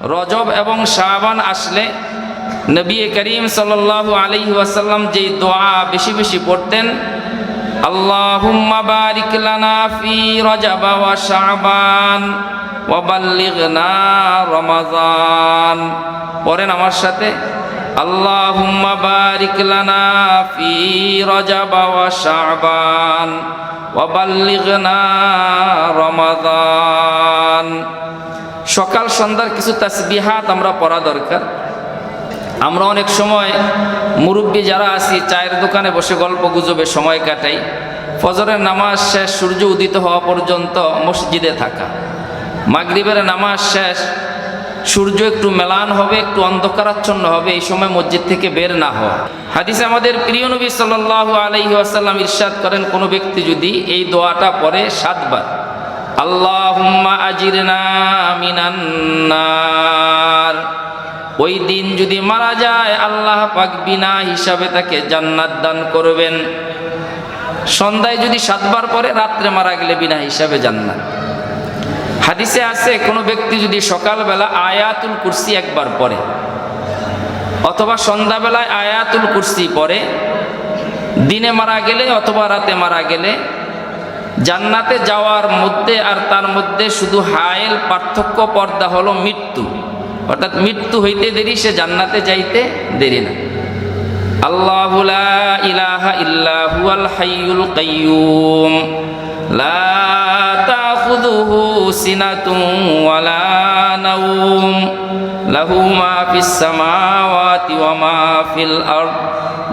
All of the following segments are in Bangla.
রজব এবং শাবান আসলে নবী করিম সাল্লাল্লাহু আলাইহি ওয়াসাল্লাম যেই দোয়া বেশি বেশি পড়তেন, আল্লাহুম্মা রমাজান। পড়েন আমার সাথে, আল্লাহুম্মা রমাজান। সকাল সন্ধ্যার কিছু তাসবিহাত আমরা পড়া দরকার। আমরা অনেক সময় মুরব্বী যারা আছি, চায়ের দোকানে বসে গল্প গুজবে সময় কাটাই। ফজরের নামাজ শেষ, সূর্য উদিত হওয়া পর্যন্ত মসজিদে থাকা। মাগরিবের নামাজ শেষ, সূর্য একটু মেলান হবে, একটু অন্ধকারাচ্ছন্ন হবে, এই সময় মসজিদ থেকে বের না হওয়া। হাদিসে আমাদের প্রিয় নবী সাল্লাল্লাহু আলাইহি ওয়াসাল্লাম ইরশাদ করেন, কোনো ব্যক্তি যদি এই দোয়াটা পড়ে সাতবার আল্লাহুম্মা আজিরনা মিনান্নার ওই দিন যদি মারা যায়, আল্লাহ পাক বিনা হিসাবে তাকে জান্নাত দান করবেন। সন্ধ্যায় যদি সাতবার পরে রাত্রে মারা গেলে বিনা হিসাবে জান্নাত। হাদিসে আছে, কোনো ব্যক্তি যদি সকালবেলা আয়াতুল কুরসি একবার পড়ে, অথবা সন্ধ্যাবেলায় আয়াতুল কুরসি পড়ে, দিনে মারা গেলে অথবা রাতে মারা গেলে জান্নাতে যাওয়ার মধ্যে আর তার মধ্যে শুধু হায়েল পার্থক্য পর্দা হলো মৃত্যু। অর্থাৎ মৃত্যু হইতে দেরি, সে জান্নাতে যাইতে দেরি না। আল্লাহু ইলাহা ইল্লা হুয়াল হাইয়ুল কাইয়্যুম লা তাখুযুহু সিনাতুন ওয়ালা নাওম। লাহু মা ফিস সামাওয়াতি ওয়া মা ফিল আরদ।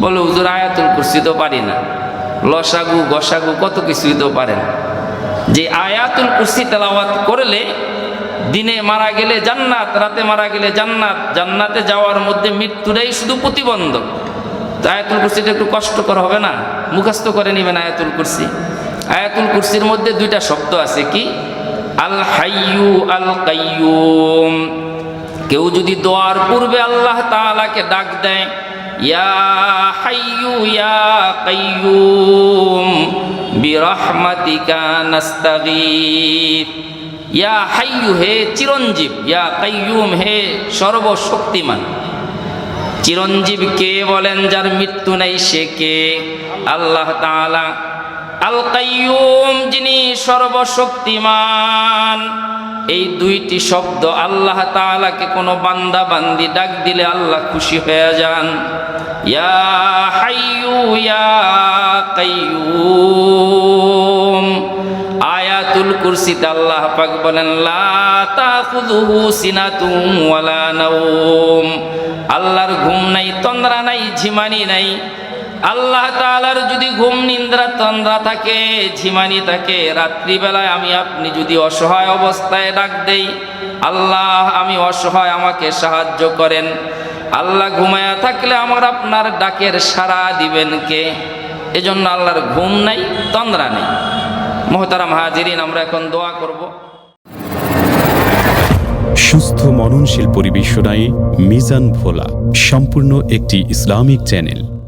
বলে, হুজুর, আয়াতুল কুরসি তো পারি না। লসাগু, গসাগু কত কিছুই তো পারেন যে আয়াতুল কুরসি তেলাওয়াত করলে দিনে মারা গেলে জান্নাত, রাতে মারা গেলে জান্নাত, জান্নাতে যাওয়ার মধ্যে মৃত্যুটাই শুধু প্রতিবন্ধক। আয়াতুল কুরসিটা একটু কষ্টকর হবে না? মুখস্থ করে নেবেন আয়াতুল কুরসি। আয়াতুল কুরসির মধ্যে দুইটা শব্দ আছে কি? আল হাইয়ু, আল কাইয়ুম। কেউ যদি দোয়ার পূর্বে আল্লাহ তাআলাকে ডাক দেয় ইয়া হাইয়ু ইয়া ইয়া হে চিরঞ্জীব, ইয়া কাইয়ুম হে সর্বশক্তিমান। চিরঞ্জীব কে বলেন যার মৃত্যু নাই, সে কে? আল্লাহ তাআলা। আল কাইয়ুম, যিনি সর্বশক্তিমান। এই দুইটি শব্দ আল্লাহ তাআলাকে কোনো বান্দা বান্দি ডাক দিলে আল্লাহ খুশি হয়ে যান। ইয়া হাইয়ু ইয়া কাইয়ুম। আয়াতুল কুরসিতে আল্লাহ পাক বলেন, লা তাখুযুহু সিনাতুন ওয়ালা আল্লাহর ঘুম নাই, তন্দ্রা নাই, ঝিমানি নাই। আল্লাহ তাআলার যদি ঘুম, নিন্দ্রা, তন্দ্রা থাকে, ঝিমানি থাকে, রাত্রিবেলায় আমি আপনি যদি অসহায় অবস্থায় ডাক দেই, আল্লাহ আমি অসহায় আমাকে সাহায্য করেন। আল্লাহ ঘুমায়া থাকলে আমার আপনার ডাকের সারা দিবেন কে? এজন্য আল্লাহর ঘুম নাই, তন্দ্রা নেই। মোহতারাম হাজিরিন, আমরা এখন দোয়া করব। সুস্থ, মননশীল পরিবেশনায় মিজান ভোলা, সম্পূর্ণ একটি ইসলামিক চ্যানেল।